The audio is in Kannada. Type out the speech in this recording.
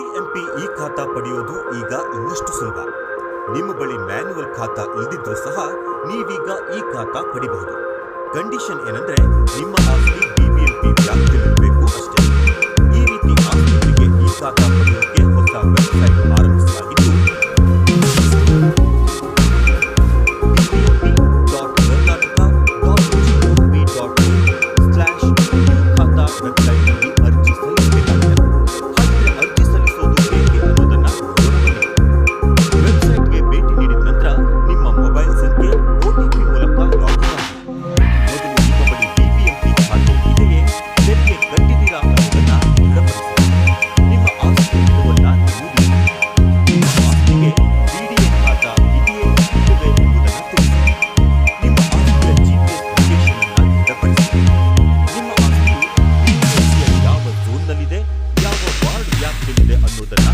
ಬಿಬಿಎಂಪಿ ಇ ಖಾತಾ ಪಡೆಯೋದು ಈಗ ಇನ್ನಷ್ಟು ಸುಲಭ. ನಿಮ್ಮ ಬಳಿ ಮ್ಯಾನ್ಯುವಲ್ ಖಾತಾ ಇಲ್ಲದಿದ್ರೂ ಸಹ ನೀವೀಗ ಈ ಖಾತಾ ಪಡಿಬಹುದು. ಕಂಡೀಷನ್ ಏನಂದ್ರೆ ನಿಮ್ಮ ಆಸ್ತಿ feeling it, I know the night